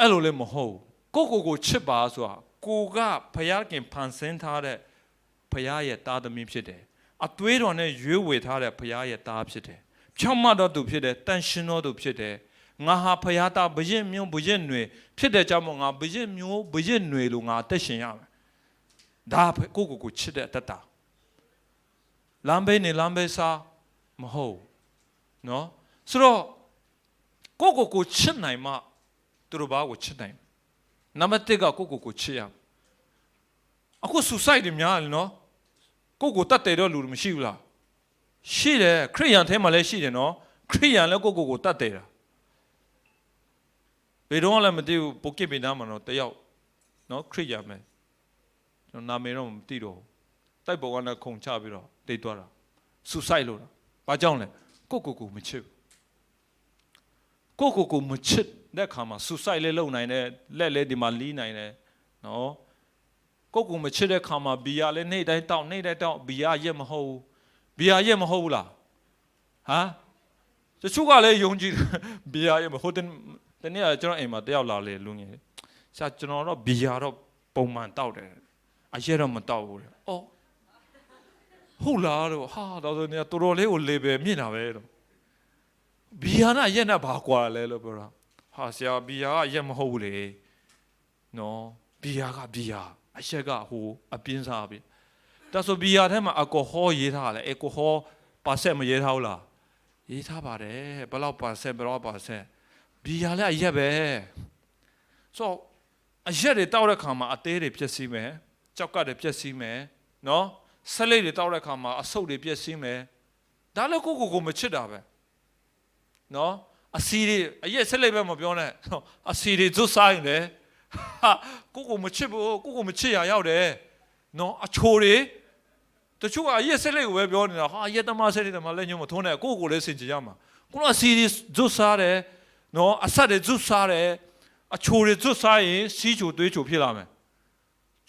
အဲ့လိုလည်းမဟုတ်ဘူးကိုယ့်ကိုယ်ကိုချစ်ပါဆိုတာကိုကဖခင်ဖန်ဆင်းထားတဲ့ဖခင်ရဲ့သားသမီးဖြစ်တယ်အသွေးတော်နဲ့ရွေးဝေထားတဲ့ဖခင်ရဲ့သားဖြစ်တယ်ဖြောင့်မတ်တော်သူဖြစ်တယ်တန်ရှင်တော်သူဖြစ်တယ်ငါဟာဖခင်သားဘရင်မျိုးဘရင်ຫນွေဖြစ်တဲ့ကြောင့်မို့ငါဘရင်မျိုးဘရင်ຫນွေလို့ငါအသက်ရှင်ရမယ်ဒါကိုယ့်ကိုယ်ကိုချစ်တဲ့အတ္တလမ်းဘေးနေလမ်းဘေးစားမဟုတ်နော်ဆိုတော့ကိုယ့်ကိုယ်ကိုချစ်နိုင်မှ သူတို့ဘာကိုချစ်နိုင်နံပါတ်1ကကိုယ့်ကိုယ်ကိုချစ်ရမယ်အခု suicide တွေများတယ်နော်ကိုယ့်ကိုတတ်တယ်တော့လူတွေမရှိဘူးလားရှိတယ်ခရိယန်ထဲမှာလည်းရှိတယ်နော်ခရိယန်လည်းကိုယ့်ကိုယ်ကိုတတ်တယ်တာဘယ်တော့မှလည်းမသိဘူးပိုကစ်ပင်သားမှာတော့တယောက်နော်ခရိယန်ပဲကျွန်တော်နာမည်တော့မသိတော့ဘူးတိုက်ပေါ်ကလည်းခုန်ချပြီးတော့တိတ်သွားတာ suicide လို့တာဘာကြောင့်လဲကိုယ့်ကိုယ်ကိုမချစ်ဘူးကိုယ့်ကိုယ်ကိုမချစ် တဲ့ခါမှာ suicide လည်းလုပ်နိုင်တယ်လက်လည်းဒီမှာလီးနိုင်တယ်နော်ကိုယ့်ကိုယ်မချစ်တဲ့ခါမှာဘီယာလည်းနေ့တိုင်းတောက်နေ့တိုင်းတောက်ဘီယာရက်မဟုတ်ဘူးဘီယာရက်မဟုတ်ဘူးလားဟမ်တချို့ကလည်းယုံကြည်ဘီယာရက်မဟုတ်တဲ့တနေ့ကကျွန်တော်အိမ်မှာတယောက်လာလေလူငယ်ဆရာကျွန်တော်တော့ဘီယာတော့ပုံမှန်တောက်တယ်အရက်တော့မတောက်ဘူးတဲ့အော်ဟုတ်လားတော့ဟာတော့ဆိုနေတော်တော်လေးကိုလေဘယ်မြင့်တာပဲတော့ဘီယာနာရက်နဲ့ဘာကွာလဲလို့ပြောတာ ဟာဆရာဘီယာကရက်မဟုတ်ဘူးလေနော်ဘီယာကဘီယာအရက်ကဟိုအပြင်းစားပြီဒါဆိုဘီယာထဲမှာအယ်ကိုဟောရေးထားတယ်အယ်ကိုဟောပါဆက်မရေးထားဘူးလားရေးထားပါတယ်ဘယ်လောက်ပါဆက်ဘယ်လောက်ပါဆက်ဘီယာလည်းအရက်ပဲဆိုအရက်တွေတောက်တဲ့ခါမှာအသေးတွေပြည့်စည်မယ်ကြောက်ကတွေပြည့်စည်မယ်နော်ဆက်လိပ်တွေတောက်တဲ့ခါမှာအဆုပ်တွေပြည့်စည်မယ်ဒါလည်းကိုကိုကိုမချစ်တာပဲနော် အစီတွေအရက်ဆက်လိပ်ပဲမပြောနဲ့အစီတွေဇွတ်စားရင်လည်းဟာကိုကိုမချစ်ဘူးကိုကိုမချစ်ရရောက်တယ်နော်အချိုတွေတချို့ကအရက်ဆက်လိပ်ကိုပဲပြောနေတာဟာရက်သမားဆက်လိပ်သမားလည်းညုံမထုံးနဲ့ကိုကိုလည်းစင်ကြရမှာကိုကအစီတွေဇွတ်စားတယ်နော်အဆက်တွေဇွတ်စားတယ်အချိုတွေဇွတ်စားရင်စီးချိုသွေးချိုဖြစ်လာမယ်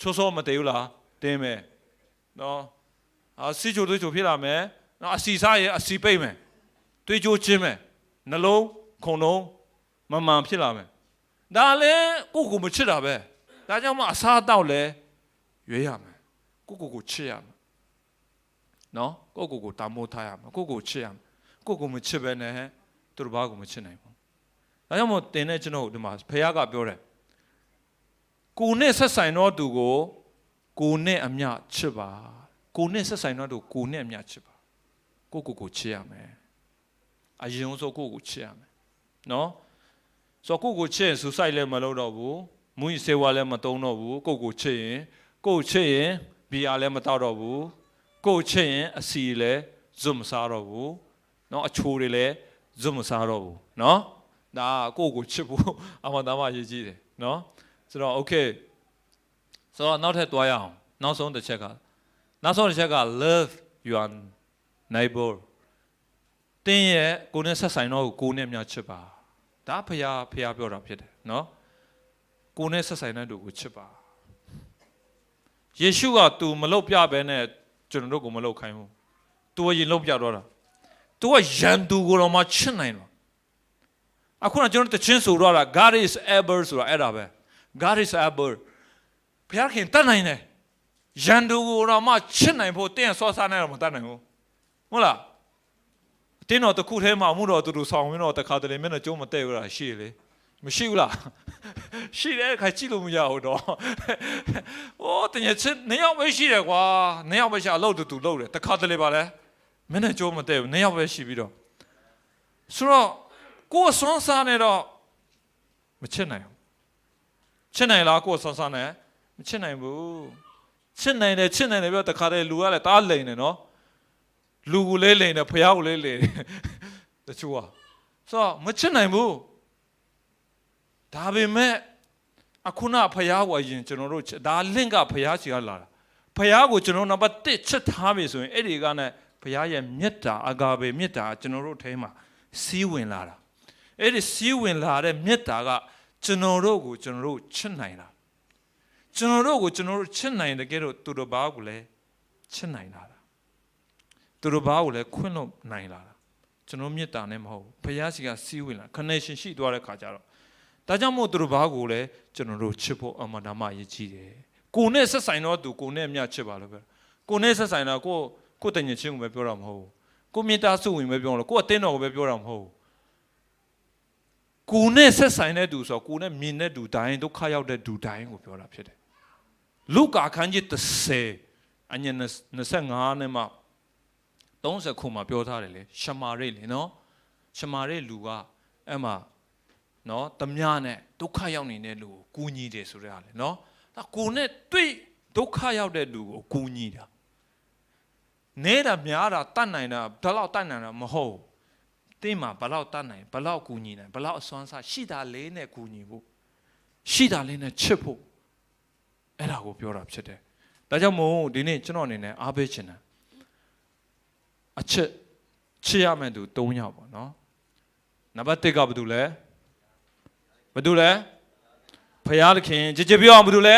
ချိုးစောမတည်ဘူးလားတင်းမယ်နော်အာစီးချိုသွေးချိုဖြစ်လာမယ်နော်အစီစားရင်အစီပိတ်မယ်သွေးချိုချင်းမယ်နှလုံး ခုံလုံးမမှန်ဖြစ်လာမယ်ဒါလည်းကိုကိုမချစ်တာပဲဒါကြောင့်မှအစားတောက်လဲရွေးရမယ်ကိုကိုကိုချစ်ရမယ်နော်ကိုကိုကိုတာမိုးထားရမယ်ကိုကိုချစ်ရမယ်ကိုကိုမချစ်ပဲနဲ့သူတို့ဘာကိုမချစ်နိုင်ဘူးဒါကြောင့်မို့တင်တဲ့ကျွန်တော်ဒီမှာဖခင်ကပြောတယ်ကိုနဲ့ဆက်ဆိုင်တော့သူကိုကိုနဲ့အမျှချစ်ပါကိုနဲ့ဆက်ဆိုင်တော့သူကိုနဲ့အမျှချစ်ပါကိုကိုကိုချစ်ရမယ်အရင်ဆုံးကိုကိုချစ်ရမယ် နော်ဆိုတော့ကိုကိုချစ်ရင်ဆူဆိုက်လည်းမလုပ်တော့ဘူးမူရင်စေဝါလည်းမတုံးတော့ဘူးကိုကိုချစ်ရင်ကိုချစ်ရင်ဘီယာလည်းမတောက်တော့ဘူးကိုချစ်ရင်အစီလည်းဇွတ်မစားတော့ဘူးနော်အချိုတွေလည်းဇွတ်မစားတော့ဘူးနော်ဒါကိုကိုချစ်ဖို့အမှန်တမ်းမှရည်ကြီးတယ်နော်ဆိုတော့ okay ဆိုတော့နောက်ထပ်သွားရအောင်နောက်ဆုံးတစ်ချက်ကနောက်ဆုံးတစ်ချက်က love your neighbor င်းရဲ့ကိုနဲ့ဆက်ဆိုင်တော့ကိုနဲ့များချစ်ပါဒါဖះဖះပြောတာဖြစ်တယ်နော်ကိုနဲ့ဆက်ဆိုင်တဲ့သူကိုချစ်ပါယေရှုက तू မလုတ်ပြဘဲနဲ့ကျွန်တော်တို့ကိုမလုတ်ခိုင်းဘူး तू ကရင်လုတ်ပြတော့တာ तू ကရန်သူကိုတော့မှချစ်နိုင်တော့အခုကကျွန်တော်တချင်းဆိုတော့တာ God is able ဆိုတာအဲ့ဒါပဲ God is able ဘုရားခင်တတ်နိုင်တယ်ရန်သူကိုတော့မှချစ်နိုင်ဖို့တင်းဆော့စားနိုင်တော့မတတ်နိုင်ဘူးဟုတ်လား တင်းတော်တစ်ခုထဲမှာအမှုတော်တူတူဆောင်ပြီးတော့တခါတလေမျက်နှာကျုံးမတဲ့ဘူးလားရှိလေမရှိဘူးလားရှိတယ်ခါကြည့်လို့မရဘူးတော့။အိုးတကယ်ချင်းနေရောက်ပဲရှိတယ်ကွာ။နေရောက်ပဲရှာအလုပ်တူတူလုပ်တယ်တခါတလေပါလဲမျက်နှာကျုံးမတဲ့ဘူးနေရောက်ပဲရှိပြီးတော့ဆိုတော့ကိုယ်ဆွမ်းစားနေတော့မချစ်နိုင်ဘူး။ချစ်နိုင်လားကိုယ်ဆွမ်းစားနေမချစ်နိုင်ဘူး။ချစ်နိုင်တယ်ချစ်နိုင်တယ်ပြောတခါတလေလူကလည်းတားလိန်တယ်နော်။ လူကိုလဲလိန်တယ်ဖះကိုလဲလိန်တယ်တချို့อ่ะဆိုတော့မချစ်နိုင်ဘူးဒါပေမဲ့အခုနဖះကိုအရင်ကျွန်တော်တို့ဒါလင့်ကဖះစီကလာတာဖះကိုကျွန်တော်နံပါတ်1ချစ်ထားပြီဆိုရင်အဲ့ဒီကနဲ့ဖះရဲ့မေတ္တာအဂါဘေမေတ္တာကျွန်တော်တို့ထဲမှာစီးဝင်လာတာအဲ့ဒီစီးဝင်လာတဲ့မေတ္တာကကျွန်တော်တို့ကိုကျွန်တော်တို့ချစ်နိုင်တာကျွန်တော်တို့ကိုကျွန်တော်တို့ချစ်နိုင်တဲ့ကဲတော့သူတို့ဘာကိုလဲချစ်နိုင်တာ သူတို့ဘာကိုလဲခွင့်လို့နိုင်လာတာကျွန်တော်မေတ္တာနဲ့မဟုတ်ဘူးဘုရားစီကစီးဝင်လာ connection ရှိသွားတဲ့ခါကျတော့ဒါဒါကြောင့်မို့သူတို့ဘာကိုလဲကျွန်တော်တို့ချစ်ဖို့အမှန်တမ်းအရေးကြီးတယ်ကိုနဲ့ဆက်ဆိုင်တော့သူကိုနဲ့အမျှချစ်ပါလို့ပြောကိုနဲ့ဆက်ဆိုင်တော့ကိုကိုတငယ်ချင်းကိုပဲပြောတာမဟုတ်ဘူးကိုမြေတားစုဝင်ပဲပြောလို့ကိုအတင်းတော်ကိုပဲပြောတာမဟုတ်ဘူးကိုနဲ့ဆက်ဆိုင်တဲ့သူဆိုတော့ကိုနဲ့မြင်တဲ့သူတိုင်းဒုက္ခရောက်တဲ့သူတိုင်းကိုပြောတာဖြစ်တယ်လူကာခန်းကြီး30အည25နဲ့မှ 30ခုမှပြောထားတယ်လေရှမာရိတ်လေနော်ရှမာရိတ်လူကအဲ့မှာနော်တမညာနဲ့ဒုက္ခရောက်နေတဲ့လူကိုကူညီတယ်ဆိုရလေနော်ဒါကိုနဲ့တွေ့ဒုက္ခရောက်တဲ့လူကိုကူညီတာနေတာများတာတတ်နိုင်တာဘယ်လောက်တတ်နိုင်တာမဟုတ်ဘူးတင်းမှာဘယ်လောက်တတ်နိုင်ဘယ်လောက်ကူညီနိုင်ဘယ်လောက်အစွမ်းစားရှိတာလေးနဲ့ကူညီဖို့ရှိတာလေးနဲ့ချစ်ဖို့အဲ့ဒါကိုပြောတာဖြစ်တယ်ဒါကြောင့်မို့ဒီနေ့ကျွန်တော်အနေနဲ့အားပေးချင်တာ အချစ်ချစ်ရမယ့်သူ၃ယောက်ပေါ့နော်နံပါတ်1ကဘာတူလဲဘာတူလဲဖယားသခင်ကြည်ကြည်ပြောအောင်ဘာတူလဲ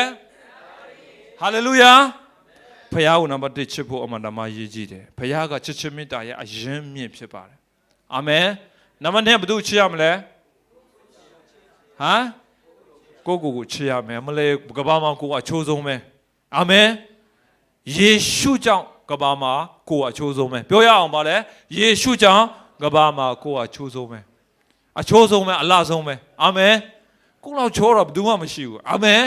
ဟာလေလုယာဖယားကိုနံပါတ်1ချစ်ဖို့အမှန်တမ်းရေးကြည့်တယ်ဖယားကချစ်ချစ်မေတ္တာရဲ့အရင်မြင့်ဖြစ်ပါတယ်အာမင်နံပါတ်2ဘာတူချစ်ရမလဲဟမ်ကိုကိုကိုချစ်ရမယ်မလဲကဘာမှာကိုကအချိုးဆုံးပဲအာမင်ယေရှုကြောင့် ကဘာမှာကိုကအချိုးဆုံးပဲပြောရအောင်ပါလေယေရှုကြောင့်ကဘာမှာကိုကအချိုးဆုံးပဲအချိုးဆုံးပဲအလားဆုံးပဲအာမင်ကိုလောက်ချိုးတော့ဘယ်သူမှမရှိဘူးအာမင်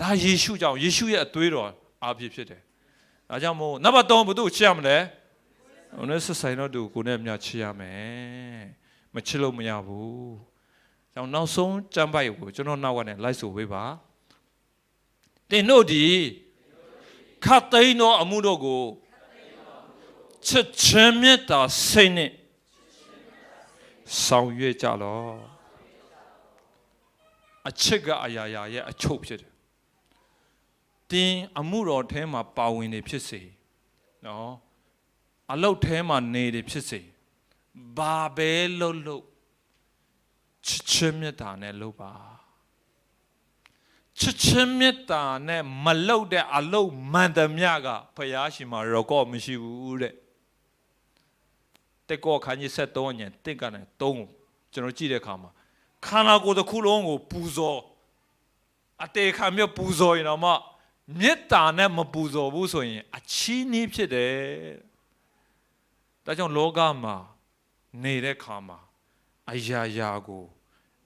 ဒါယေရှုကြောင့်ယေရှုရဲ့အသွေးတော်အားဖြစ်ဖြစ်တယ်ဒါကြောင့်မို့နံပါတ်3ဘယ်သူကိုချစ်ရမလဲဟိုနဲ့ဆက်ဆိုင်တော့သူကိုနဲ့မြချစ်ရမယ်မချစ်လို့မရဘူးကြောင့်နောက်ဆုံးကြမ်းပိုက်ကိုကျွန်တော်နောက်ကနေလိုက်ဆိုပေးပါတင်တို့ဒီ ခတ်သိမ်းသောအမှုတို့ကိုချစ်ချင်းမြတ်တာစိတ်နဲ့ဆောင်ရွက်ကြလောအချစ်ကအရာရာရဲ့အချုပ်ဖြစ်တယ်တင်းအမှုတော်ထဲမှာပါဝင်နေဖြစ်စေနော်အလုတ်ထဲမှာနေတယ်ဖြစ်စေဘာပဲလှုပ်လှုပ်ချစ်ချင်းမြတ်တာနဲ့လှုပ်ပါ ချစ်ချင်းမြတ်တာနဲ့မလှုပ်တဲ့အလုတ်မှန်သမျှကဖယားရှင်မှာရောကော့မရှိဘူးတဲ့တက်ကောခန်းကြီး73ညတက်ကနေ3ကိုကျွန်တော်ကြည့်တဲ့အခါမှာခန္ဓာကိုယ်တစ်ခုလုံးကိုပူဇော်အတေခံမြတ်ပူဇော်ရင်တော့မှမေတ္တာနဲ့မပူဇော်ဘူးဆိုရင် အချီးနှီးဖြစ်တယ်ဒါကြောင့်လောကမှာနေတဲ့ခါမှာအရာရာကို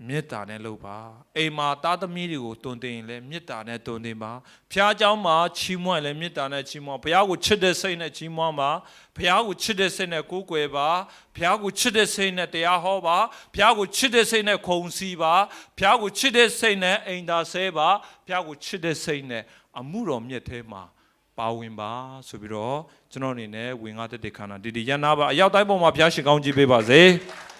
မေတ္တာနဲ့လုပ်ပါအိမ်မှာသားသမီးတွေကိုတုံတင်ရင်လည်းမေတ္တာနဲ့တုံတင်ပါဖះเจ้าမှာချီးမွမ်းရင်လည်းမေတ္တာနဲ့ချီးမွမ်းဘုရားကိုချစ်တဲ့စိတ်နဲ့ချီးမွမ်းပါဘုရားကိုချစ်တဲ့စိတ်နဲ့ကိုးကွယ်ပါဘုရားကိုချစ်တဲ့စိတ်နဲ့တရားဟောပါဘုရားကိုချစ်တဲ့စိတ်နဲ့ခုံစီပါဘုရားကိုချစ်တဲ့စိတ်နဲ့အိမ်သာဆဲပါဘုရားကိုချစ်တဲ့စိတ်နဲ့အမှုတော်မြတ်ထဲမှာပါဝင်ပါဆိုပြီးတော့ကျွန်တော်အနေနဲ့ဝင်ကားတဲ့ခန္ဓာဒီဒီရန်နာပါအရောက်တိုင်းပေါ်မှာဘုရားရှင်ကောင်းကြီးပေးပါစေ။